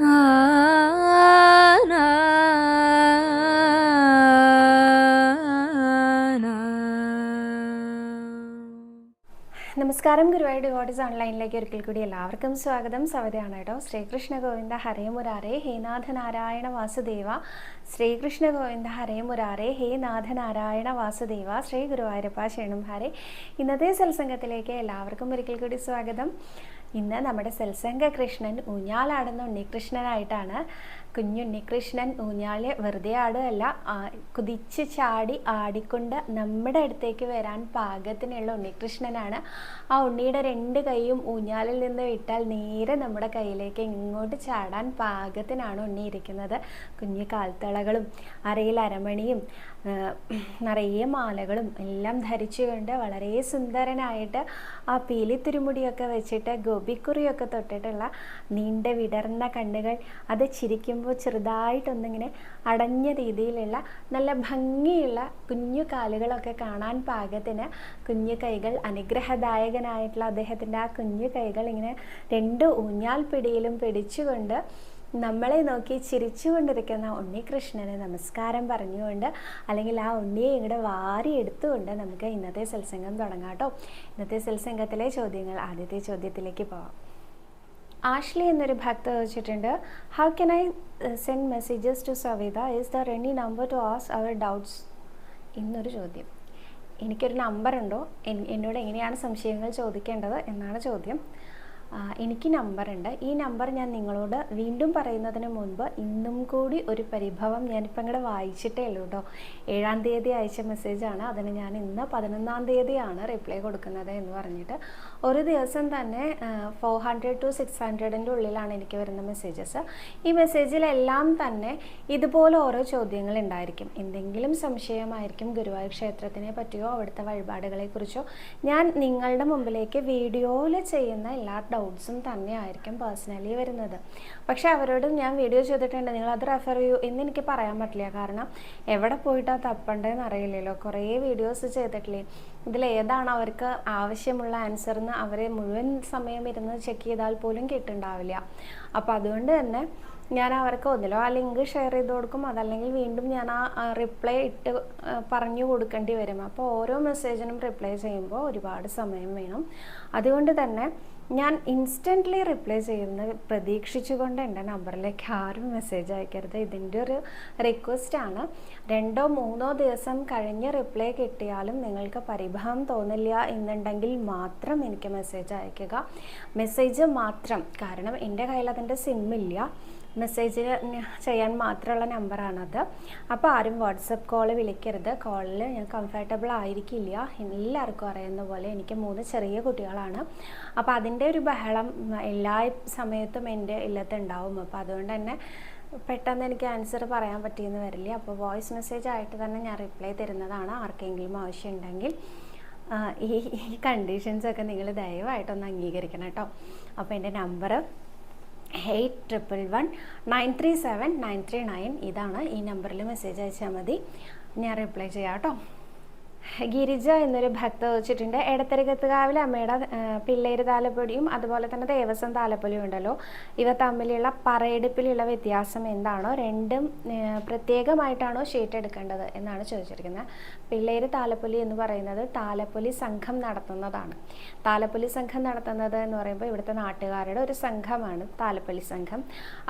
നമസ്കാരം ഗുരുവായൂർ ഡിവോട്ടീസ് ഓൺലൈനിലേക്ക് ഒരിക്കൽ കൂടി എല്ലാവർക്കും സ്വാഗതം. സവതയാണ് കേട്ടോ. ശ്രീകൃഷ്ണ ഗോവിന്ദ ഹരേ മുരാരേ ഹേ നാഥ വാസുദേവ. ശ്രീകൃഷ്ണ ഗോവിന്ദ ഹരേ മുരാരേ ഹേ നാഥ നാരായണ വാസുദേവ. ശ്രീ ഗുരുവായൂരപ്പ ശരണം ഹരേ ഇന്നത്തെ സത്സംഗത്തിലേക്ക് എല്ലാവർക്കും ഒരിക്കൽ കൂടി സ്വാഗതം. ഇന്ന് നമ്മുടെ സത്സംഗ കൃഷ്ണൻ ഊഞ്ഞാലാടുന്ന ഉണ്ണികൃഷ്ണനായിട്ടാണ് കുഞ്ഞുണ്ണികൃഷ്ണൻ ഊഞ്ഞാൽ വെറുതെ ആടുകയല്ല കുതിച്ച് ചാടി ആടിക്കൊണ്ട് നമ്മുടെ അടുത്തേക്ക് വരാൻ പാകത്തിനുള്ള ഉണ്ണികൃഷ്ണനാണ്. ആ ഉണ്ണിയുടെ രണ്ട് കൈയും ഊഞ്ഞാലിൽ നിന്ന് വിട്ടാൽ നേരെ നമ്മുടെ കയ്യിലേക്ക് ഇങ്ങോട്ട് ചാടാൻ പാകത്തിനാണ് ഉണ്ണി ഇരിക്കുന്നത്. കുഞ്ഞു കാൽത്തളകളും അരയിൽ അരമണിയും നിറയെ മാലകളും എല്ലാം ധരിച്ചുകൊണ്ട് വളരെ സുന്ദരനായിട്ട് ആ പീലി തിരുമുടിയൊക്കെ വെച്ചിട്ട് ഗോപിക്കുറിയൊക്കെ തൊട്ടിട്ടുള്ള നീണ്ട വിടർന്ന കണ്ണുകൾ അത് ചിരിക്കുമ്പോൾ ചെറുതായിട്ടൊന്നിങ്ങനെ അടഞ്ഞ രീതിയിലുള്ള നല്ല ഭംഗിയുള്ള കുഞ്ഞു കാലുകളൊക്കെ കാണാൻ പാകത്തിന് കുഞ്ഞു കൈകൾ അനുഗ്രഹദായകനായിട്ടുള്ള അദ്ദേഹത്തിന്റെ ആ കുഞ്ഞു കൈകൾ ഇങ്ങനെ രണ്ട് ഊഞ്ഞാൽ പിടിയിലും പിടിച്ചുകൊണ്ട് നമ്മളെ നോക്കി ചിരിച്ചുകൊണ്ടിരിക്കുന്ന ഉണ്ണികൃഷ്ണന് നമസ്കാരം പറഞ്ഞുകൊണ്ട് അല്ലെങ്കിൽ ആ ഉണ്ണിയെ ഇങ്ങോട്ട് വാരി എടുത്തുകൊണ്ട് നമുക്ക് ഇന്നത്തെ സത്സംഗം തുടങ്ങാം കേട്ടോ. ഇന്നത്തെ സത്സംഗത്തിലെ ചോദ്യങ്ങൾ ആദ്യത്തെ ചോദ്യത്തിലേക്ക് പോവാം. ആഷ്ലി എന്നൊരു ഭക്ത ചോദിച്ചിട്ടുണ്ട് how can I send messages to Savitha is there any number to ask our doubts എന്നൊരു ചോദ്യം. എനിക്കൊരു എൻ- എന്നോട് എങ്ങനെയാണ് സംശയങ്ങൾ ചോദിക്കേണ്ടത്? എന്നാണ് ചോദ്യം. എനിക്ക് നമ്പറുണ്ട്. ഈ നമ്പർ ഞാൻ നിങ്ങളോട് വീണ്ടും പറയുന്നതിന് മുൻപ് ഇന്നും കൂടി ഒരു പരിഭവം ഞാനിപ്പോൾ ഇങ്ങോട്ട് വായിച്ചിട്ടേ ഉള്ളൂ കേട്ടോ ഏഴാം തീയതി അയച്ച മെസ്സേജാണ് അതിന് ഞാൻ ഇന്ന് പതിനൊന്നാം തീയതിയാണ് റിപ്ലൈ കൊടുക്കുന്നത് എന്ന് പറഞ്ഞിട്ട് ഒരു ദിവസം തന്നെ ഫോർ ഹൺഡ്രഡ് ടു സിക്സ് ഹൺഡ്രഡിന്റെ ഉള്ളിലാണ് എനിക്ക് വരുന്ന മെസ്സേജസ് ഈ മെസ്സേജിലെല്ലാം തന്നെ ഇതുപോലെ ഓരോ ചോദ്യങ്ങൾ ഉണ്ടായിരിക്കും എന്തെങ്കിലും സംശയമായിരിക്കും ഗുരുവായൂർ ക്ഷേത്രത്തിനെ പറ്റിയോ അവിടുത്തെ വഴിപാടുകളെക്കുറിച്ചോ ഞാൻ നിങ്ങളുടെ മുമ്പിലേക്ക് വീഡിയോയിൽ ചെയ്യുന്ന എല്ലാ ഡൗട്ട്സും തന്നെയായിരിക്കും പേഴ്സണലി വരുന്നത്. പക്ഷേ അവരോട് ഞാൻ വീഡിയോ ചെയ്തിട്ടുണ്ട് നിങ്ങൾ അത് റെഫർ ചെയ്യൂ എന്ന് എനിക്ക് പറയാൻ പറ്റില്ല. കാരണം എവിടെ പോയിട്ടാണ് തപ്പണ്ടതെന്ന് അറിയില്ലല്ലോ. കുറേ വീഡിയോസ് ചെയ്തിട്ടില്ലേ? ഇതിൽ ഏതാണ് അവർക്ക് ആവശ്യമുള്ള ആൻസർ എന്ന് അവരെ മുഴുവൻ സമയം ഇരുന്ന് ചെക്ക് ചെയ്താൽ പോലും കിട്ടുന്നുണ്ടാവില്ല അപ്പോൾ അതുകൊണ്ട് തന്നെ ഞാൻ അവർക്ക് ഒന്നിലോ ആ ലിങ്ക് ഷെയർ ചെയ്ത് കൊടുക്കും. അതല്ലെങ്കിൽ വീണ്ടും ഞാൻ ആ റിപ്ലൈ ഇട്ട് പറഞ്ഞു കൊടുക്കേണ്ടി വരും. അപ്പോൾ ഓരോ മെസ്സേജിനും റിപ്ലൈ ചെയ്യുമ്പോൾ ഒരുപാട് സമയം വേണം. അതുകൊണ്ട് തന്നെ ഞാൻ ഇൻസ്റ്റന്റ്ലി റിപ്ലൈ ചെയ്യുന്ന. പ്രതീക്ഷിച്ചുകൊണ്ട് എന്റെ നമ്പറിലേക്ക് ആരും മെസ്സേജ് അയക്കരുത്. ഇതിന്റെ ഒരു റിക്വസ്റ്റാണ് രണ്ടോ മൂന്നോ ദിവസം കഴിഞ്ഞ് റിപ്ലൈ കിട്ടിയാലും നിങ്ങൾക്ക് പരിഭവം തോന്നില്ല എന്നുണ്ടെങ്കിൽ മാത്രം എനിക്ക് മെസ്സേജ് അയക്കുക. മെസ്സേജ് മാത്രം. കാരണം എന്റെ കയ്യിൽ അതിന്റെ സിമ്മില്ല മെസ്സേജ് ചെയ്യാൻ മാത്രമുള്ള നമ്പറാണത് അപ്പോൾ ആരും വാട്സപ്പ് കോൾ വിളിക്കരുത്. കോളിൽ ഞാൻ കംഫർട്ടബിൾ ആയിരിക്കില്ല. എല്ലാവർക്കും അറിയുന്ന പോലെ എനിക്ക് മൂന്ന് ചെറിയ കുട്ടികളാണ്. അപ്പോൾ അതിന്റെ ഒരു ബഹളം എല്ലാ സമയത്തും എന്റെ ഇല്ലത്തുണ്ടാവും. അപ്പോൾ അതുകൊണ്ട് തന്നെ പെട്ടെന്ന് എനിക്ക് ആൻസർ പറയാൻ പറ്റിയെന്ന് വരില്ല. അപ്പോൾ വോയിസ് മെസ്സേജ് ആയിട്ട് തന്നെ ഞാൻ റിപ്ലൈ തരുന്നതാണ് ആർക്കെങ്കിലും ആവശ്യമുണ്ടെങ്കിൽ. ഈ കണ്ടീഷൻസൊക്കെ നിങ്ങൾ ദയവായിട്ടൊന്ന് അംഗീകരിക്കണം കേട്ടോ. അപ്പോൾ എന്റെ number eight triple one nine three seven nine three nine ഇതാണ് ഈ നമ്പറിൽ മെസ്സേജ് അയച്ചാൽ മതി. ഞാൻ റിപ്ലൈ ചെയ്യാം കേട്ടോ. ഗിരിജ എന്നൊരു ഭക്ത വെച്ചിട്ടുണ്ട് എടത്തരകത്തുകാവിലെ അമ്മയുടെ പിള്ളേര് താലപ്പൊടിയും അതുപോലെ തന്നെ ദേവസ്വം താലപ്പൊലിയും ഉണ്ടല്ലോ. ഇവ തമ്മിലുള്ള പറയെടുപ്പിലുള്ള വ്യത്യാസം എന്താണോ രണ്ടും പ്രത്യേകമായിട്ടാണോ ഷീറ്റ് എടുക്കേണ്ടത് എന്നാണ് ചോദിച്ചിരിക്കുന്നത്. പിള്ളേര് താലപ്പൊലി എന്ന് പറയുന്നത് താലപ്പൊലി സംഘം നടത്തുന്നതാണ്. താലപ്പൊലി സംഘം നടത്തുന്നത് എന്ന് പറയുമ്പോൾ ഇവിടുത്തെ നാട്ടുകാരുടെ ഒരു സംഘമാണ് താലപ്പൊലി സംഘം.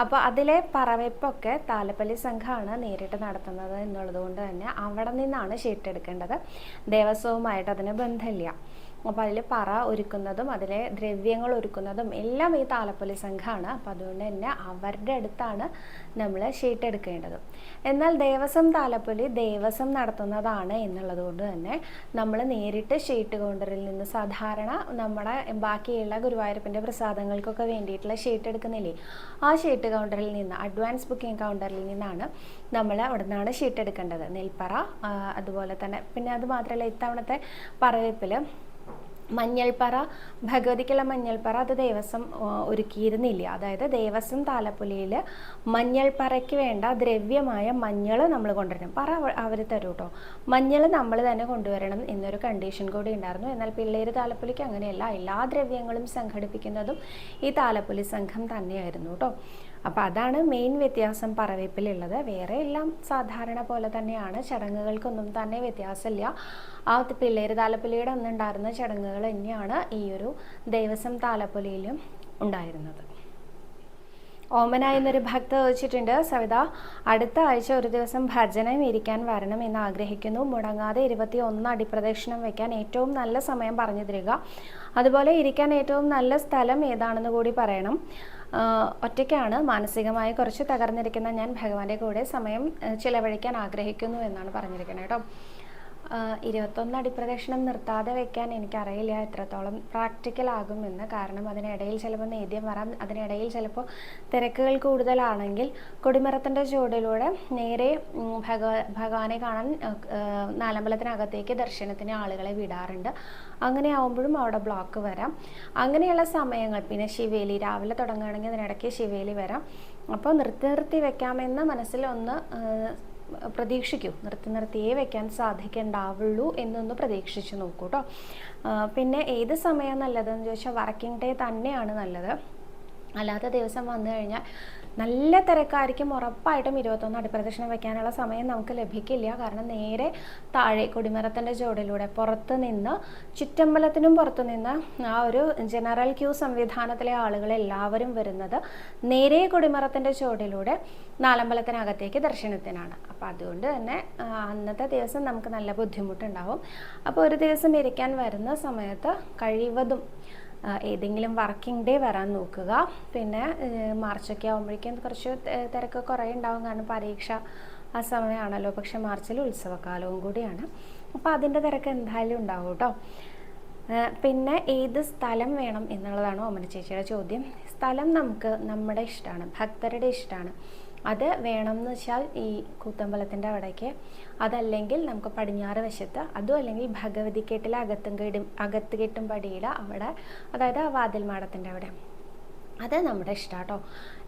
അപ്പോൾ അതിലെ പറവെപ്പൊക്കെ താലപ്പൊലി സംഘമാണ് നേരിട്ട് നടത്തുന്നത് എന്നുള്ളത് കൊണ്ട് തന്നെ അവിടെ നിന്നാണ് ഷീറ്റ് എടുക്കേണ്ടത്. ദേവസ്വവുമായിട്ട് അതിന് ബന്ധമില്ല. അപ്പോൾ അതിൽ പറ ഒരുക്കുന്നതും അതിലെ ദ്രവ്യങ്ങൾ ഒരുക്കുന്നതും എല്ലാം ഈ താലപ്പൊലി സംഘമാണ് അപ്പോൾ അതുകൊണ്ട് തന്നെ അവരുടെ അടുത്താണ് നമ്മൾ ഷീറ്റ് എടുക്കേണ്ടത്. എന്നാൽ ദേവസ്വം താലപ്പൊലി ദേവസ്വം നടത്തുന്നതാണ് എന്നുള്ളത് കൊണ്ട് തന്നെ നമ്മൾ നേരിട്ട് ഷീറ്റ് കൗണ്ടറിൽ നിന്ന് സാധാരണ നമ്മുടെ ബാക്കിയുള്ള ഗുരുവായൂരപ്പന്റെ പ്രസാദങ്ങൾക്കൊക്കെ വേണ്ടിയിട്ടുള്ള ഷീറ്റ് എടുക്കുന്നില്ലേ? ആ ഷീറ്റ് കൗണ്ടറിൽ നിന്ന് അഡ്വാൻസ് ബുക്കിംഗ് കൗണ്ടറിൽ നിന്നാണ് നമ്മൾ അവിടെ നിന്നാണ് ഷീറ്റ് എടുക്കേണ്ടത്. നെൽപ്പറ അതുപോലെ തന്നെ പിന്നെ അത് മാത്രമല്ല ഇത്തവണത്തെ പറവെപ്പിൽ മഞ്ഞൾപ്പറ ഭഗവതിക്കുള്ള മഞ്ഞൾപ്പറ അത് ദേവസ്വം ഒരുക്കിയിരുന്നില്ല. അതായത് ദേവസ്വം താലപ്പൊലിയിൽ മഞ്ഞൾപ്പറയ്ക്ക് വേണ്ട ദ്രവ്യമായ മഞ്ഞൾ നമ്മൾ കൊണ്ടുവരണം. പറ അവർ തരും കേട്ടോ മഞ്ഞൾ നമ്മൾ തന്നെ കൊണ്ടുവരണം എന്നൊരു കണ്ടീഷൻ കൂടി ഉണ്ടായിരുന്നു. എന്നാൽ പിള്ളേർ താലപ്പൊലിക്ക് അങ്ങനെയല്ല. എല്ലാ ദ്രവ്യങ്ങളും സംഘടിപ്പിക്കുന്നതും ഈ താലപ്പൊലി സംഘം തന്നെയായിരുന്നു കേട്ടോ അപ്പോൾ അതാണ് മെയിൻ വ്യത്യാസം പറവേപ്പിലുള്ളത്. വേറെ എല്ലാം സാധാരണ പോലെ തന്നെയാണ്. ചടങ്ങുകൾക്കൊന്നും തന്നെ വ്യത്യാസമില്ല. ആ പിള്ളേർ താലപ്പൊലിയുടെ അന്നുണ്ടായിരുന്ന ചടങ്ങുകൾ തന്നെയാണ് ഈ ഒരു ദേവസ്വം താലപ്പൊലിയിലും ഉണ്ടായിരുന്നത്. ഓമന എന്നൊരു ഭക്ത ചോദിച്ചിട്ടുണ്ട് സവിത അടുത്ത ആഴ്ച ഒരു ദിവസം ഭജനം ഇരിക്കാൻ വരണം എന്ന് ആഗ്രഹിക്കുന്നു. മുടങ്ങാതെ ഇരുപത്തി ഒന്ന് അടിപ്രദക്ഷിണം വയ്ക്കാൻ ഏറ്റവും നല്ല സമയം പറഞ്ഞു തരിക. അതുപോലെ ഇരിക്കാൻ ഏറ്റവും നല്ല സ്ഥലം ഏതാണെന്ന് കൂടി പറയണം. ഒറ്റയ്ക്കാണ്. മാനസികമായി കുറച്ച് തകർന്നിരിക്കുന്ന ഞാൻ ഭഗവാന്റെ കൂടെ സമയം ചിലവഴിക്കാൻ ആഗ്രഹിക്കുന്നു എന്നാണ് പറഞ്ഞിരിക്കുന്നത് കേട്ടോ. ഇരുപത്തൊന്ന് അടിപ്രദക്ഷിണം നിർത്താതെ വെക്കാൻ എനിക്കറിയില്ല. എത്രത്തോളം പ്രാക്ടിക്കൽ ആകുമെന്ന്. കാരണം അതിനിടയിൽ ചിലപ്പോൾ നേദ്യം വരാം അതിനിടയിൽ ചിലപ്പോൾ തിരക്കുകൾ കൂടുതലാണെങ്കിൽ കൊടിമരത്തിന്റെ ചുവടിലൂടെ നേരെ ഭഗവാനെ കാണാൻ നാലമ്പലത്തിനകത്തേക്ക് ദർശനത്തിന് ആളുകളെ വിടാറുണ്ട്. അങ്ങനെ ആവുമ്പോഴും അവിടെ ബ്ലോക്ക് വരാം. അങ്ങനെയുള്ള സമയങ്ങൾ പിന്നെ ശിവേലി രാവിലെ തുടങ്ങുകയാണെങ്കിൽ അതിനിടയ്ക്ക് ശിവേലി വരാം. അപ്പോൾ നിർത്തി നിർത്തി വെക്കാമെന്ന് മനസ്സിൽ ഒന്ന് പ്രതീക്ഷിക്കൂ. നിർത്തി നിർത്തിയേ വെക്കാൻ സാധിക്കണ്ടാവുള്ളൂ എന്നൊന്ന് പ്രതീക്ഷിച്ച് നോക്കൂ കേട്ടോ പിന്നെ ഏത് സമയം നല്ലതെന്ന് ചോദിച്ചാൽ വർക്കിംഗ് ഡേ തന്നെയാണ് നല്ലത്. അല്ലാത്ത ദിവസം വന്നു കഴിഞ്ഞാൽ നല്ല തിരക്കായിരിക്കും. ഉറപ്പായിട്ടും ഇരുപത്തൊന്ന് അടിപ്രദക്ഷിണം വെക്കാനുള്ള സമയം നമുക്ക് ലഭിക്കില്ല. കാരണം നേരെ താഴെ കൊടിമരത്തിന്റെ ചുവടിലൂടെ പുറത്ത് നിന്ന് ചുറ്റമ്പലത്തിനും പുറത്തു നിന്ന് ആ ഒരു ജനറൽ ക്യൂ സംവിധാനത്തിലെ ആളുകൾ എല്ലാവരും വരുന്നത് നേരെ കൊടിമരത്തിന്റെ ചുവടിലൂടെ നാലമ്പലത്തിനകത്തേക്ക് ദർശനത്തിനാണ്. അപ്പോൾ അതുകൊണ്ട് തന്നെ അന്നത്തെ ദിവസം നമുക്ക് നല്ല ബുദ്ധിമുട്ടുണ്ടാവും. അപ്പോൾ ഒരു ദിവസം ഇരിക്കാൻ വരുന്ന സമയത്ത് കഴിവതും ഏതെങ്കിലും വർക്കിംഗ് ഡേ വരാൻ നോക്കുക. പിന്നെ മാർച്ചൊക്കെ ആകുമ്പോഴേക്കും കുറച്ച് തിരക്ക് കുറേ ഉണ്ടാവും. കാരണം പരീക്ഷ ആ സമയമാണല്ലോ. പക്ഷെ മാർച്ചിൽ ഉത്സവകാലവും കൂടിയാണ്. അപ്പോൾ അതിന്റെ തിരക്ക് എന്തായാലും ഉണ്ടാവും കേട്ടോ. പിന്നെ ഏത് സ്ഥലം വേണം എന്നുള്ളതാണ് ഓമന ചേച്ചിയുടെ ചോദ്യം. സ്ഥലം നമുക്ക് നമ്മുടെ ഇഷ്ടമാണ്. ഭക്തരുടെ ഇഷ്ടമാണ്. അത് വേണം എന്ന് വെച്ചാൽ ഈ കൂത്തമ്പലത്തിന്റെ അവിടേക്ക്. അതല്ലെങ്കിൽ നമുക്ക് പടിഞ്ഞാറ് വശത്ത് അതും അല്ലെങ്കിൽ ഭഗവതിക്കെട്ടിലെ അകത്തും കെടും അകത്ത് കെട്ടും പടിയുടെ അവിടെ അതായത് ആ വാതിൽ മാടത്തിന്റെ അവിടെ. അത് നമ്മുടെ ഇഷ്ടം കേട്ടോ.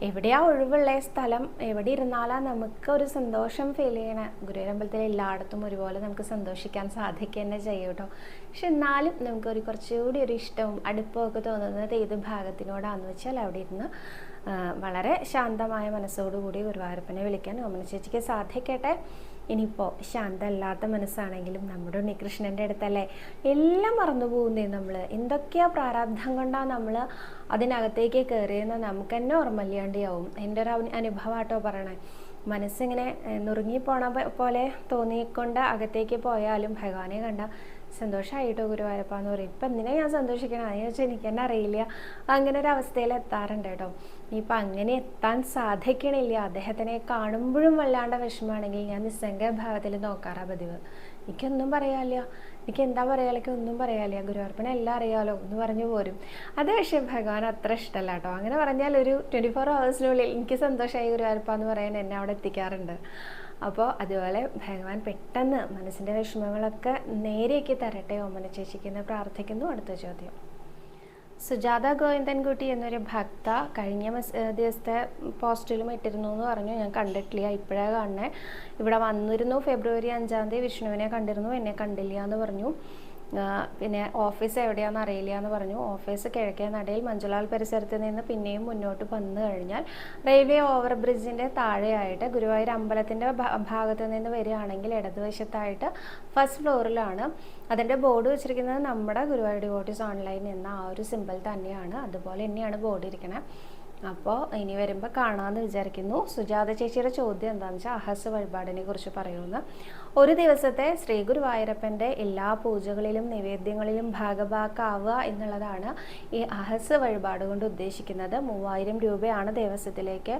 എവിടെയാ ഒഴിവുള്ള സ്ഥലം എവിടെ ഇരുന്നാലാ നമുക്ക് ഒരു സന്തോഷം ഫീൽ ചെയ്യണ. ഗുരുവരമ്പലത്തിൽ എല്ലായിടത്തും ഒരുപോലെ നമുക്ക് സന്തോഷിക്കാൻ സാധിക്കുക തന്നെ ചെയ്യും കേട്ടോ. പക്ഷെ എന്നാലും നമുക്കൊരു കുറച്ചുകൂടി ഒരു ഇഷ്ടവും അടുപ്പമൊക്കെ തോന്നുന്നത് ഏത് ഭാഗത്തിനോടാന്ന് വെച്ചാൽ അവിടെ ഇരുന്ന് വളരെ ശാന്തമായ മനസ്സോടുകൂടി ഗുരുവായൂരപ്പനെ വിളിക്കാൻ ഓമന ചേച്ചിക്ക് സാധിക്കട്ടെ? ഇനിയിപ്പോൾ ശാന്തമല്ലാത്ത മനസ്സാണെങ്കിലും നമ്മുടെ ഉണ്ണികൃഷ്ണന്റെ അടുത്തല്ലേ? എല്ലാം മറന്നു പോകുന്നേ നമ്മൾ എന്തൊക്കെയാ പ്രാരാബ്ധം കൊണ്ടാണ് നമ്മൾ അതിനകത്തേക്ക് കയറിയെന്ന് നമുക്ക് തന്നെ ഓർമ്മയില്ലാണ്ടിയാവും എന്റെ ഒരു അനു- അനുഭവമാട്ടോ പറയണേ. മനസ്സിങ്ങനെ നുറുങ്ങിപ്പോണ പോലെ തോന്നിക്കൊണ്ട് അകത്തേക്ക് പോയാലും ഭഗവാനെ കണ്ട സന്തോഷമായിട്ടോ ഗുരുവായൂരപ്പ എന്ന് പറയും. ഇപ്പം എന്തിനാ ഞാൻ സന്തോഷിക്കണം? അതിനെ വെച്ചാൽ എനിക്ക് തന്നെ അറിയില്ല. അങ്ങനെ ഒരു അവസ്ഥയിൽ എത്താറുണ്ട് കേട്ടോ. ഇനിയിപ്പം അങ്ങനെ എത്താൻ സാധിക്കണില്ല. അദ്ദേഹത്തിനെ കാണുമ്പോഴും വല്ലാണ്ട വിഷമമാണെങ്കിൽ ഞാൻ നിസ്സംഗ ഭാവത്തിൽ നോക്കാറാ പതിവ്. എനിക്കൊന്നും പറയാനില്ല. എനിക്ക് എന്താ പറയാലേക്ക് ഒന്നും പറയാനില്ല. ഗുരുവായൂരപ്പനെ എല്ലാം അറിയാലോ. എന്ന് പറഞ്ഞു പോരും. അത് പക്ഷേ ഭഗവാൻ അത്ര ഇഷ്ടമല്ല കേട്ടോ. അങ്ങനെ പറഞ്ഞാൽ ഒരു ട്വന്റി ഫോർ ഹവേഴ്സിനുള്ളിൽ എനിക്ക് സന്തോഷമായി ഗുരുവായൂരപ്പ എന്ന് പറയാൻ എന്നെ അവിടെ എത്തിക്കാറുണ്ട്. അപ്പോൾ അതുപോലെ ഭഗവാൻ പെട്ടെന്ന് മനസ്സിന്റെ വിഷമങ്ങളൊക്കെ നേരെയൊക്കെ തരട്ടെ. ഓമന ചേച്ചിക്ക് പ്രാർത്ഥിക്കുന്നു. അടുത്ത ചോദ്യം. സുജാത ഗോവിന്ദൻകുട്ടി എന്നൊരു ഭക്ത കഴിഞ്ഞ ദിവസത്തെ പോസ്റ്റിലും ഇട്ടിരുന്നു എന്ന് പറഞ്ഞു. ഞാൻ കണ്ടിട്ടില്ല ഇപ്പോഴാണ് കാണണേ ഇവിടെ വന്നിരുന്നു ഫെബ്രുവരി അഞ്ചാം തീയതി വിഷ്ണുവിനെ കണ്ടിരുന്നു എന്നെ കണ്ടില്ല എന്ന് പറഞ്ഞു. പിന്നെ ഓഫീസ് എവിടെയാണെന്ന് അറിയില്ല എന്ന് പറഞ്ഞു. ഓഫീസ് കിഴക്കേ നടയിൽ മഞ്ജുലാൽ പരിസരത്ത് നിന്ന് പിന്നെയും മുന്നോട്ട് വന്നു കഴിഞ്ഞാൽ റെയിൽവേ ഓവർ ബ്രിഡ്ജിന്റെ താഴെയായിട്ട് ഗുരുവായൂർ അമ്പലത്തിന്റെ ഭാഗത്ത് നിന്ന് വരികയാണെങ്കിൽ ഇടതുവശത്തായിട്ട് ഫസ്റ്റ് ഫ്ലോറിലാണ് അതിന്റെ ബോർഡ് വെച്ചിരിക്കുന്നത് നമ്മുടെ ഗുരുവായൂർ ഡിവോട്ടീസ് ഓൺലൈൻ എന്ന ആ ഒരു സിമ്പിൾ തന്നെയാണ്. അതുപോലെ തന്നെയാണ് ബോർഡ് ഇരിക്കുന്നത് അപ്പോൾ ഇനി വരുമ്പോൾ കാണാമെന്ന് വിചാരിക്കുന്നു. സുജാത ചേച്ചിയുടെ ചോദ്യം എന്താണെന്ന് വെച്ചാൽ അഹസ് വഴിപാടിനെ കുറിച്ച് പറയുമെന്ന് ഒരു ദിവസത്തെ ശ്രീ ഗുരുവായൂരപ്പന്റെ എല്ലാ പൂജകളിലും നിവേദ്യങ്ങളിലും ഭാഗഭാക്കാവുക എന്നുള്ളതാണ് ഈ അഹസ് വഴിപാട് കൊണ്ട് ഉദ്ദേശിക്കുന്നത്. മൂവായിരം രൂപയാണ് ദേവസ്വത്തിലേക്ക്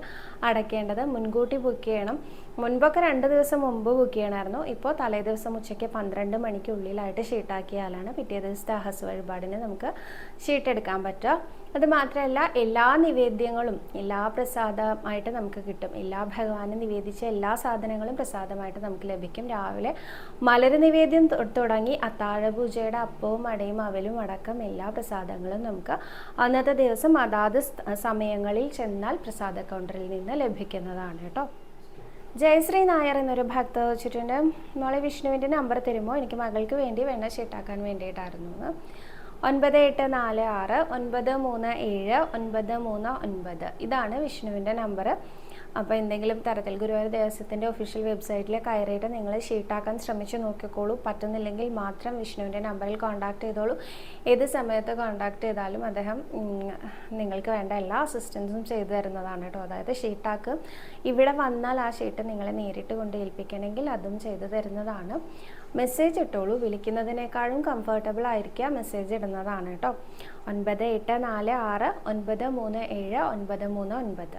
അടയ്ക്കേണ്ടത് മുൻകൂട്ടി ബുക്ക് ചെയ്യണം. മുൻപൊക്കെ രണ്ട് ദിവസം മുമ്പ് ബുക്ക് ചെയ്യണമായിരുന്നു. ഇപ്പോൾ തലേ ദിവസം ഉച്ചയ്ക്ക് പന്ത്രണ്ട് മണിക്കുള്ളിലായിട്ട് ഷീട്ടാക്കിയാലാണ് പിറ്റേ ദിവസത്തെ അഹസ് വഴിപാടിന് നമുക്ക് ഷീട്ടെടുക്കാൻ പറ്റുക. അത് മാത്രമല്ല എല്ലാ നിവേദ്യങ്ങളും എല്ലാ പ്രസാദമായിട്ട് നമുക്ക് കിട്ടും. എല്ലാ ഭഗവാനും നിവേദിച്ച എല്ലാ സാധനങ്ങളും പ്രസാദമായിട്ട് നമുക്ക് ലഭിക്കും. രാവിലെ മലര് നിവേദ്യം തുടങ്ങി അത്താഴപൂജയുടെ അപ്പവും അടയും അവലും അടക്കം എല്ലാ പ്രസാദങ്ങളും നമുക്ക് അന്നത്തെ ദിവസം അതാത് സമയങ്ങളിൽ ചെന്നാൽ പ്രസാദ കൗണ്ടറിൽ നിന്ന് ലഭിക്കുന്നതാണ് കേട്ടോ. ജയശ്രീ നായർ എന്നൊരു ഭക്ത വെച്ചിട്ടുണ്ട്. മോളെ വിഷ്ണുവിന്റെ നമ്പർ തരുമോ? എനിക്ക് മകൾക്ക് വേണ്ടി വെണ്ണ ഷീട്ടാക്കാൻ വേണ്ടിയിട്ടായിരുന്നു ഒൻപത് എട്ട് നാല് ആറ് ഒൻപത് മൂന്ന് ഏഴ് ഒൻപത് മൂന്ന് ഒൻപത്. ഇതാണ് വിഷ്ണുവിന്റെ നമ്പർ അപ്പോൾ എന്തെങ്കിലും തരത്തിൽ ഗുരുവായൂർ ദേവസ്വത്തിന്റെ ഒഫീഷ്യൽ വെബ്സൈറ്റിൽ കയറിയിട്ട് നിങ്ങൾ ഷീട്ടാക്കാൻ ശ്രമിച്ചു നോക്കിക്കോളൂ. പറ്റുന്നില്ലെങ്കിൽ മാത്രം വിഷ്ണുവിന്റെ നമ്പറിൽ കോൺടാക്ട് ചെയ്തോളൂ. ഏത് സമയത്ത് കോൺടാക്ട് ചെയ്താലും അദ്ദേഹം നിങ്ങൾക്ക് വേണ്ട എല്ലാ അസിസ്റ്റൻസും ചെയ്തു തരുന്നതാണ് കേട്ടോ. അതായത് ഷീട്ടാക്ക് ഇവിടെ വന്നാൽ ആ ഷീട്ട് നിങ്ങളെ നേരിട്ട് കൊണ്ട് ഏൽപ്പിക്കണമെങ്കിൽ അതും ചെയ്തു തരുന്നതാണ്. മെസ്സേജ് ഇട്ടോളൂ. വിളിക്കുന്നതിനേക്കാളും കംഫർട്ടബിൾ ആയിരിക്കുക മെസ്സേജ് ഇടുന്നതാണ് കേട്ടോ. ഒൻപത് എട്ട് നാല് ആറ് ഒൻപത് മൂന്ന് ഏഴ് ഒൻപത് മൂന്ന് ഒൻപത്.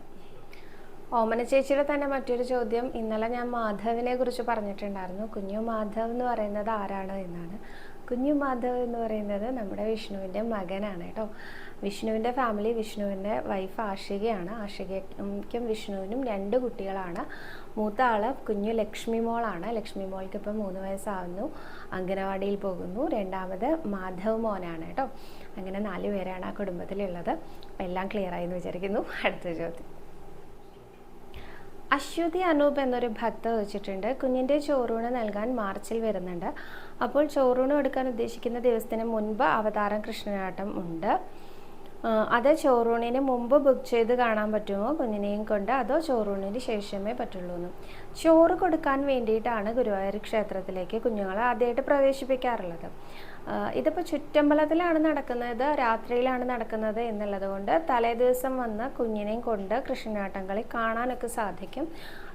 ഓമന ചേച്ചിയുടെ തന്നെ മറ്റൊരു ചോദ്യം. ഇന്നലെ ഞാൻ മാധവിനെ കുറിച്ച് പറഞ്ഞിട്ടുണ്ടായിരുന്നു. കുഞ്ഞു മാധവ് എന്ന് പറയുന്നത് ആരാണ് എന്നാണ്. കുഞ്ഞു മാധവ് എന്ന് പറയുന്നത് നമ്മുടെ വിഷ്ണുവിന്റെ മകനാണ് കേട്ടോ. വിഷ്ണുവിന്റെ ഫാമിലി വിഷ്ണുവിന്റെ വൈഫ് ആഷികയാണ്. ആഷികയ്ക്കും വിഷ്ണുവിനും രണ്ട് കുട്ടികളാണ്. മൂത്ത ആൾ കുഞ്ഞു ലക്ഷ്മി മോളാണ്. ലക്ഷ്മി മോൾക്ക് ഇപ്പം മൂന്ന് വയസ്സാവുന്നു. അംഗനവാടിയിൽ പോകുന്നു. രണ്ടാമത് മാധവ് മോനാണ് കേട്ടോ. അങ്ങനെ നാല് പേരാണ് ആ കുടുംബത്തിലുള്ളത്. എല്ലാം ക്ലിയർ ആയി എന്ന് വിചാരിക്കുന്നു. അടുത്ത ചോദ്യം. അശ്വതി അനൂപ് എന്നൊരു ഭക്ത വെച്ചിട്ടുണ്ട്. കുഞ്ഞിന്റെ ചോറൂണ് നൽകാൻ മാർച്ചിൽ വരുന്നുണ്ട്. അപ്പോൾ ചോറൂണ് എടുക്കാൻ ഉദ്ദേശിക്കുന്ന ദിവസത്തിന് മുൻപ് അവതാരം കൃഷ്ണനാട്ടം ഉണ്ട്. അത് ചോറൂണിന് മുമ്പ് ബുക്ക് ചെയ്ത് കാണാൻ പറ്റുമോ കുഞ്ഞിനെയും കൊണ്ട്? അതോ ചോറൂണിന് ശേഷമേ പറ്റുള്ളൂ എന്നും? ചോറ് കൊടുക്കാൻ വേണ്ടിയിട്ടാണ് ഗുരുവായൂർ ക്ഷേത്രത്തിലേക്ക് കുഞ്ഞുങ്ങളെ ആദ്യമായിട്ട് പ്രവേശിപ്പിക്കാറുള്ളത്. ഇതിപ്പോൾ ചുറ്റമ്പലത്തിലാണ് നടക്കുന്നത് രാത്രിയിലാണ് നടക്കുന്നത് എന്നുള്ളത് കൊണ്ട് തലേ ദിവസം വന്ന് കുഞ്ഞിനെയും കൊണ്ട് കൃഷ്ണനാട്ടം കളി കാണാനൊക്കെ സാധിക്കും.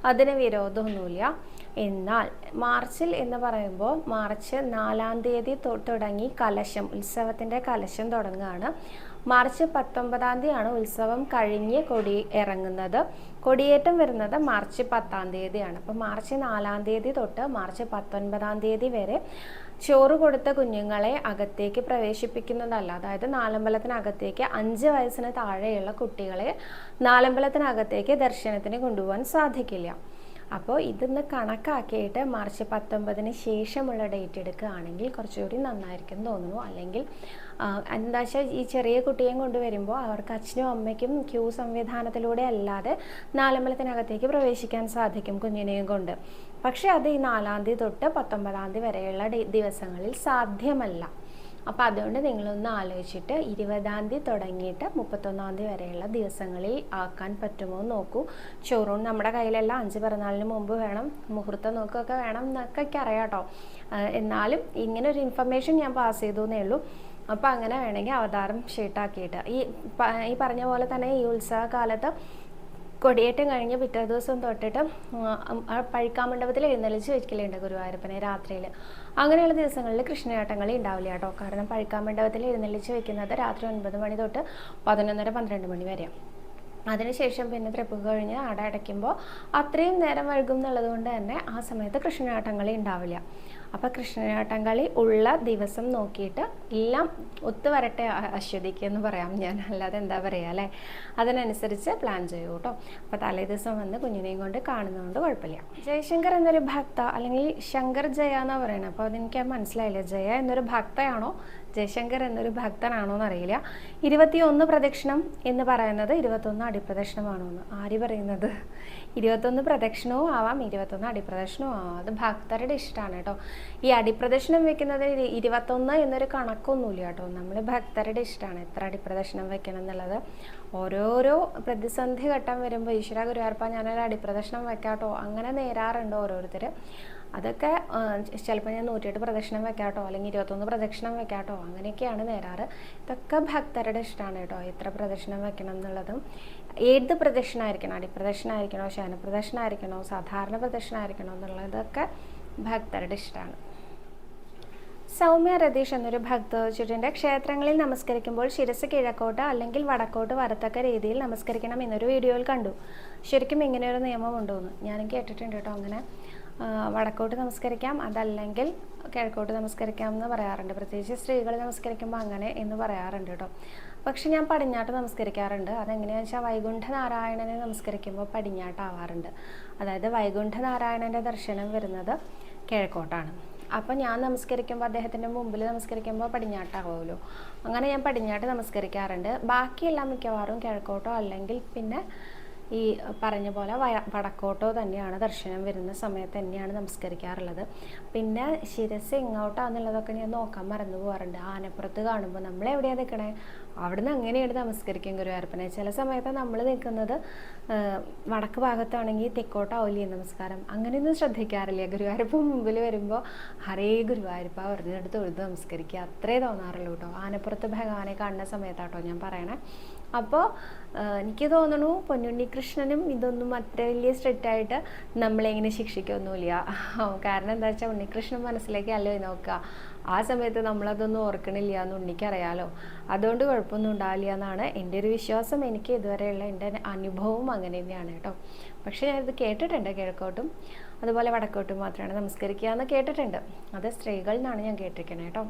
അതിന് വിരോധമൊന്നുമില്ല. എന്നാൽ മാർച്ചിൽ എന്ന് പറയുമ്പോൾ മാർച്ച് നാലാം തീയതി തുടങ്ങി കലശം ഉത്സവത്തിന്റെ കലശം തുടങ്ങുകയാണ്. മാർച്ച് പത്തൊമ്പതാം തീയതിയാണ് ഉത്സവം കഴിഞ്ഞ് കൊടി ഇറങ്ങുന്നത്. കൊടിയേറ്റം വരുന്നത് മാർച്ച് പത്താം തീയതിയാണ്. അപ്പോൾ മാർച്ച് നാലാം തീയതി തൊട്ട് മാർച്ച് പത്തൊൻപതാം തീയതി വരെ ചോറ് കൊടുത്ത കുഞ്ഞുങ്ങളെ അകത്തേക്ക് പ്രവേശിപ്പിക്കുന്നതല്ല. അതായത് നാലമ്പലത്തിനകത്തേക്ക് അഞ്ച് വയസ്സിന് താഴെയുള്ള കുട്ടികളെ നാലമ്പലത്തിനകത്തേക്ക് ദർശനത്തിന് കൊണ്ടുപോകാൻ സാധിക്കില്ല. അപ്പോൾ ഇതൊന്ന് കണക്കാക്കിയിട്ട് മാർച്ച് പത്തൊമ്പതിന് ശേഷമുള്ള ഡേറ്റ് എടുക്കുകയാണെങ്കിൽ കുറച്ചുകൂടി നന്നായിരിക്കും തോന്നുന്നു. അല്ലെങ്കിൽ എന്താ വെച്ചാൽ ഈ ചെറിയ കുട്ടിയെയും കൊണ്ടുവരുമ്പോൾ അവർക്ക് അച്ഛനും അമ്മയ്ക്കും ക്യൂ സംവിധാനത്തിലൂടെ അല്ലാതെ നാലമ്പലത്തിനകത്തേക്ക് പ്രവേശിക്കാൻ സാധിക്കും കുഞ്ഞിനെയും കൊണ്ട്. പക്ഷേ അത് ഈ നാലാം തീയതി തൊട്ട് പത്തൊമ്പതാം തീയതി വരെയുള്ള ദിവസങ്ങളിൽ സാധ്യമല്ല. അപ്പോൾ അതുകൊണ്ട് നിങ്ങളൊന്ന് ആലോചിച്ചിട്ട് ഇരുപതാം തീയതി തുടങ്ങിയിട്ട് മുപ്പത്തൊന്നാം തീയതി വരെയുള്ള ദിവസങ്ങളിൽ ആക്കാൻ പറ്റുമോ എന്ന് നോക്കൂ. ചോറൂൺ നമ്മുടെ കയ്യിലെല്ലാം അഞ്ച് പിറന്നാളിന് മുമ്പ് വേണം. മുഹൂർത്തം നോക്കുകയൊക്കെ വേണം എന്നൊക്കെ അറിയാം കേട്ടോ. എന്നാലും ഇങ്ങനെ ഒരു ഇൻഫർമേഷൻ ഞാൻ പാസ് ചെയ്തു എന്നേ ഉള്ളൂ. അപ്പോൾ അങ്ങനെ വേണമെങ്കിൽ അവതാരം ഷീട്ടാക്കിയിട്ട് ഈ ഈ പറഞ്ഞ പോലെ തന്നെ ഈ ഉത്സവകാലത്ത് കൊടിയേറ്റം കഴിഞ്ഞ് പിറ്റേ ദിവസം തൊട്ടിട്ട് പഴുക്കാമണ്ഡപത്തിൽ എഴുന്നള്ളിച്ച് വെക്കലുണ്ട് ഗുരുവായൂരപ്പനെ രാത്രിയിൽ അങ്ങനെയുള്ള ദിവസങ്ങളിൽ കൃഷ്ണയാട്ടങ്ങളെ ഉണ്ടാവില്ല കേട്ടോ. കാരണം പഴുക്കാമണ്ഡപത്തിൽ എഴുന്നള്ളിച്ച് വെക്കുന്നത് രാത്രി ഒൻപത് മണി തൊട്ട് പതിനൊന്നര പന്ത്രണ്ട് മണി വരെ. അതിനുശേഷം പിന്നെ തൃപ്പ് കഴിഞ്ഞ് അട അടയ്ക്കുമ്പോൾ അത്രയും നേരം വൈകും എന്നുള്ളത് കൊണ്ട് തന്നെ ആ സമയത്ത് കൃഷ്ണനാട്ടങ്ങളി ഉണ്ടാവില്ല. അപ്പോൾ കൃഷ്ണനാട്ടം കളി ഉള്ള ദിവസം നോക്കിയിട്ട് എല്ലാം ഒത്തുവരട്ടെ അശ്വതിക്ക് എന്ന് പറയാം ഞാൻ. അല്ലാതെ എന്താ പറയുക അല്ലേ? അതിനനുസരിച്ച് പ്ലാൻ ചെയ്യൂ കേട്ടോ അപ്പോൾ തലേ ദിവസം വന്ന് കുഞ്ഞിനെയും കൊണ്ട് കാണുന്നതുകൊണ്ട് കുഴപ്പമില്ല. ജയശങ്കർ എന്നൊരു ഭക്ത അല്ലെങ്കിൽ ശങ്കർ ജയ എന്നാണ് പറയുന്നത് അപ്പോൾ അതെനിക്ക് മനസ്സിലായില്ല. ജയ എന്നൊരു ഭക്തയാണോ? ജയശങ്കർ എന്നൊരു ഭക്തനാണോ എന്നറിയില്ല. ഇരുപത്തിയൊന്ന് പ്രദക്ഷിണം എന്ന് പറയുന്നത് ഇരുപത്തൊന്ന് അടിപ്രദക്ഷിണമാണോ എന്ന് ആര് പറയുന്നത്? ഇരുപത്തൊന്ന് പ്രദക്ഷിണവും ആവാം ഇരുപത്തൊന്ന് അടിപ്രദക്ഷിണവും ആവാം. അത് ഭക്തരുടെ ഇഷ്ടമാണ് കേട്ടോ. ഈ അടിപ്രദക്ഷിണം വെക്കുന്നത് ഇരുപത്തൊന്ന് എന്നൊരു കണക്കൊന്നുമില്ല കേട്ടോ. നമ്മൾ ഭക്തരുടെ ഇഷ്ടമാണ് എത്ര അടിപ്രദക്ഷിണം വെക്കണം എന്നുള്ളത്. ഓരോരോ പ്രതിസന്ധി ഘട്ടം വരുമ്പോൾ ഈശ്വര ഗുരുവാർപ്പ ഞാനൊരു അടിപ്രദക്ഷിണം വെക്കാട്ടോ. അങ്ങനെ നേരാറുണ്ട് ഓരോരുത്തർ അതൊക്കെ ചിലപ്പോൾ ഞാൻ നൂറ്റിയെട്ട് പ്രദക്ഷിണം വെക്കാട്ടോ അല്ലെങ്കിൽ ഇരുപത്തൊന്ന് പ്രദക്ഷിണം വെക്കാട്ടോ. അങ്ങനെയൊക്കെയാണ് നേരാറ്. ഇതൊക്കെ ഭക്തരുടെ ഇഷ്ടമാണ് കേട്ടോ എത്ര പ്രദക്ഷിണം വെക്കണം എന്നുള്ളതും. ഏത് പ്രദക്ഷിണമായിരിക്കണം അടിപ്രദക്ഷിണമായിരിക്കണോ ശയനപ്രദക്ഷിണമായിരിക്കണോ സാധാരണ പ്രദക്ഷിണമായിരിക്കണോ എന്നുള്ളതൊക്കെ ഭക്തരുടെ ഇഷ്ടമാണ്. സൗമ്യ രതീഷ് എന്നൊരു ഭക്ത വെച്ചിട്ടുണ്ട്. ക്ഷേത്രങ്ങളിൽ നമസ്കരിക്കുമ്പോൾ ശിരസ് കിഴക്കോട്ട് അല്ലെങ്കിൽ വടക്കോട്ട് വരത്തക്ക രീതിയിൽ നമസ്കരിക്കണം എന്നൊരു വീഡിയോയിൽ കണ്ടു. ശരിക്കും ഇങ്ങനെയൊരു നിയമം ഉണ്ടോയെന്ന് ഞാനും കേട്ടിട്ടുണ്ട് കേട്ടോ അങ്ങനെ. വടക്കോട്ട് നമസ്കരിക്കാം അതല്ലെങ്കിൽ കിഴക്കോട്ട് നമസ്കരിക്കാം എന്ന് പറയാറുണ്ട്. പ്രത്യേകിച്ച് സ്ത്രീകൾ നമസ്കരിക്കുമ്പോൾ അങ്ങനെ എന്ന് പറയാറുണ്ട് കേട്ടോ. പക്ഷെ ഞാൻ പടിഞ്ഞാട്ട് നമസ്കരിക്കാറുണ്ട്. അതെങ്ങനെയാണെന്ന് വെച്ചാൽ വൈകുണ്ഠ നാരായണനെ നമസ്കരിക്കുമ്പോൾ പടിഞ്ഞാട്ടാവാറുണ്ട്. അതായത് വൈകുണ്ഠ നാരായണന്റെ ദർശനം വരുന്നത് കിഴക്കോട്ടാണ്. അപ്പോൾ ഞാൻ നമസ്കരിക്കുമ്പോൾ അദ്ദേഹത്തിന്റെ മുമ്പിൽ നമസ്കരിക്കുമ്പോൾ പടിഞ്ഞാട്ടാവുമല്ലോ. അങ്ങനെ ഞാൻ പടിഞ്ഞാട്ട് നമസ്കരിക്കാറുണ്ട്. ബാക്കിയെല്ലാം മിക്കവാറും കിഴക്കോട്ടോ അല്ലെങ്കിൽ പിന്നെ ഈ പറഞ്ഞ പോലെ വടക്കോട്ടോ തന്നെയാണ് ദർശനം വരുന്ന സമയത്ത് തന്നെയാണ് നമസ്കരിക്കാറുള്ളത്. പിന്നെ ശിരസ് എങ്ങോട്ടാന്നുള്ളതൊക്കെ ഞാൻ നോക്കാൻ മറന്നു പോകാറുണ്ട് ആനപ്പുറത്ത് കാണുമ്പോൾ നമ്മൾ എവിടെയാണ് നിൽക്കണേ അവിടുന്ന് അങ്ങനെയാണ് നമസ്കരിക്കും ഗുരുവായൂരപ്പനെ ചില സമയത്ത് നമ്മൾ നിൽക്കുന്നത് വടക്ക് ഭാഗത്താണെങ്കിൽ തെക്കോട്ടാവില്ലേ നമസ്കാരം? അങ്ങനെയൊന്നും ശ്രദ്ധിക്കാറില്ല. ഗുരുവായൂരപ്പ മുമ്പിൽ വരുമ്പോൾ ഹരേ ഗുരുവായൂരപ്പ പറഞ്ഞെടുത്ത് ഒഴുത് നമസ്കരിക്കുക. അത്രേ തോന്നാറുള്ളൂ കേട്ടോ. ആനപ്പുറത്ത് ഭഗവാനെ കാണുന്ന സമയത്താട്ടോ ഞാൻ പറയണേ. അപ്പോൾ എനിക്ക് തോന്നണു പൊന്നുണ്ണി കൃഷ്ണനും ഇതൊന്നും അത്ര വലിയ സ്ട്രിക്റ്റ് ആയിട്ട് നമ്മളെങ്ങനെ ശിക്ഷിക്കൊന്നുമില്ല. കാരണം എന്താ വെച്ചാൽ ഉണ്ണികൃഷ്ണൻ മനസ്സിലേക്ക് അല്ലേ നോക്കുക. ആ സമയത്ത് നമ്മളതൊന്നും ഓർക്കണില്ല എന്ന് ഉണ്ണിക്കറിയാലോ. അതുകൊണ്ട് കുഴപ്പമൊന്നും ഉണ്ടാവില്ല എന്നാണ് എന്റെ ഒരു വിശ്വാസം. എനിക്ക് ഇതുവരെയുള്ള എന്റെ അനുഭവവും അങ്ങനെ തന്നെയാണ് കേട്ടോ. പക്ഷേ ഞാനിത് കേട്ടിട്ടുണ്ട് കിഴക്കോട്ടും അതുപോലെ വടക്കോട്ടും മാത്രമാണ് നമസ്കരിക്കുക എന്ന് കേട്ടിട്ടുണ്ട്. അത് സ്ത്രീകളിൽ നിന്നാണ് ഞാൻ കേട്ടിരിക്കുന്നത് കേട്ടോ.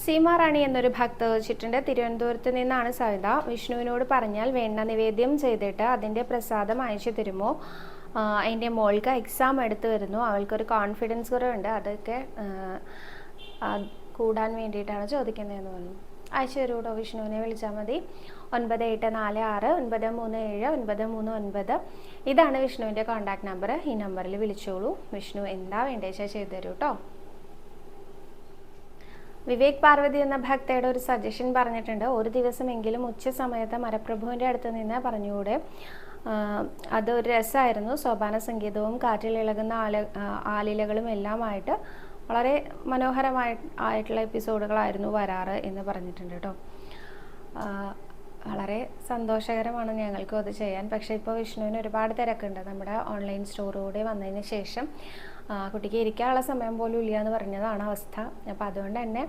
സീമാറാണി എന്നൊരു ഭക്ത വെച്ചിട്ടുണ്ട്. തിരുവനന്തപുരത്ത് നിന്നാണ് സവിത. വിഷ്ണുവിനോട് പറഞ്ഞാൽ വേണ്ട നിവേദ്യം ചെയ്തിട്ട് അതിന്റെ പ്രസാദം അയച്ചു തരുമോ? എന്റെ മോൾക്ക് എക്സാം എടുത്തു വരുന്നു. അവൾക്കൊരു കോൺഫിഡൻസ് കുറവുണ്ട്. അതൊക്കെ കൂടാൻ വേണ്ടിയിട്ടാണ് ചോദിക്കുന്നതെന്ന് പറഞ്ഞു. അയച്ചു തരൂ കേട്ടോ വിഷ്ണുവിനെ? വിളിച്ചാൽ മതി. ഒൻപത് എട്ട് നാല് ആറ് ഒൻപത് മൂന്ന് ഏഴ് ഒൻപത് മൂന്ന് ഒൻപത്. ഇതാണ് വിഷ്ണുവിന്റെ കോൺടാക്ട് നമ്പർ ഈ നമ്പറിൽ വിളിച്ചോളൂ. വിഷ്ണു എന്താ വേണ്ടേച്ചാൽ ചെയ്തു തരൂ കേട്ടോ വിവേക് പാർവതി എന്ന ഭക്തയുടെ ഒരു സജഷൻ പറഞ്ഞിട്ടുണ്ട്. ഒരു ദിവസമെങ്കിലും ഉച്ച സമയത്ത് മരപ്രഭുവിന്റെ അടുത്ത് നിന്ന് പറഞ്ഞുകൂടെ? അതൊരു രസമായിരുന്നു സോപാന സംഗീതവും കാറ്റിലിളകുന്ന ആല ആലിലകളും എല്ലാമായിട്ട് വളരെ മനോഹരമായി ആയിട്ടുള്ള എപ്പിസോഡുകളായിരുന്നു വരാറ് എന്ന് പറഞ്ഞിട്ടുണ്ട് കേട്ടോ വളരെ സന്തോഷകരമാണ് ഞങ്ങൾക്കും അത് ചെയ്യാൻ. പക്ഷേ ഇപ്പോൾ വിഷ്ണുവിന് ഒരുപാട് തിരക്കുണ്ട്. നമ്മുടെ ഓൺലൈൻ സ്റ്റോറിലൂടെ വന്നതിന് ശേഷം കുട്ടിക്ക് ഇരിക്കാനുള്ള സമയം പോലും ഇല്ല എന്ന് പറഞ്ഞതാണ് അവസ്ഥ. അപ്പോൾ അതുകൊണ്ട് തന്നെ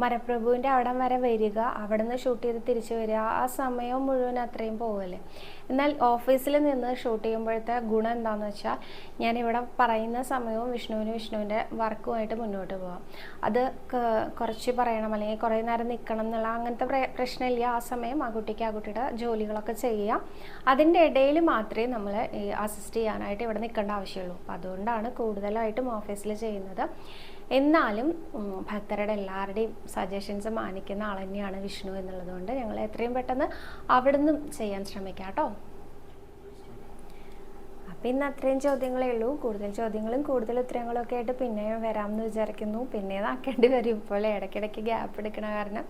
മരപ്രഭുവിന്റെ അവിടം വരെ വരിക അവിടെ നിന്ന് ഷൂട്ട് ചെയ്ത് തിരിച്ചു വരിക ആ സമയം മുഴുവൻ അത്രയും പോകല്ലേ എന്നാൽ ഓഫീസിൽ നിന്ന് ഷൂട്ട് ചെയ്യുമ്പോഴത്തെ ഗുണം എന്താണെന്ന് വെച്ചാൽ ഞാൻ ഇവിടെ പറയുന്ന സമയവും വിഷ്ണുവിന് വിഷ്ണുവിന്റെ വർക്കുമായിട്ട് മുന്നോട്ട് പോകാം അത് കുറച്ച് പറയണം അല്ലെങ്കിൽ കുറേ നേരം നിൽക്കണം എന്നുള്ള അങ്ങനത്തെ പ്ര- പ്രശ്നമില്ല. ആ സമയം ആ കുട്ടിക്ക് ആ കുട്ടിയുടെ ജോലികളൊക്കെ ചെയ്യാം. അതിന്റെ ഇടയിൽ മാത്രമേ നമ്മൾ അസിസ്റ്റ് ചെയ്യാനായിട്ട് ഇവിടെ നിൽക്കേണ്ട ആവശ്യമുള്ളൂ. അപ്പോൾ അതുകൊണ്ടാണ് കൂടുതലായിട്ടും ഓഫീസിൽ ചെയ്യുന്നത്. എന്നാലും ഭക്തരുടെ എല്ലാവരുടെയും സജഷൻസ് മാനിക്കുന്ന ആൾ തന്നെയാണ് വിഷ്ണു എന്നുള്ളത് കൊണ്ട് ഞങ്ങൾ എത്രയും പെട്ടെന്ന് അവിടുന്ന് ചെയ്യാൻ ശ്രമിക്കാം കേട്ടോ. അപ്പം ഇന്ന് അത്രയും ചോദ്യങ്ങളേ ഉള്ളൂ. കൂടുതൽ ചോദ്യങ്ങളും കൂടുതൽ ഉത്തരങ്ങളും ഒക്കെ ആയിട്ട് പിന്നെയും വരാമെന്ന് വിചാരിക്കുന്നു. പിന്നെ ആക്കേണ്ടി വരും. ഇപ്പോൾ ഇടയ്ക്കിടയ്ക്ക് ഗ്യാപ്പ് എടുക്കണ കാരണം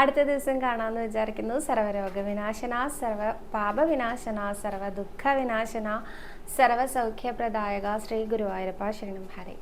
അടുത്ത ദിവസം കാണാമെന്ന് വിചാരിക്കുന്നു. സർവരോഗ വിനാശന സർവ പാപവിനാശന സർവ ദുഃഖ വിനാശന സർവ സൗഖ്യപ്രദായക ശ്രീ ഗുരുവായൂരപ്പ ശരണം ഹരേ.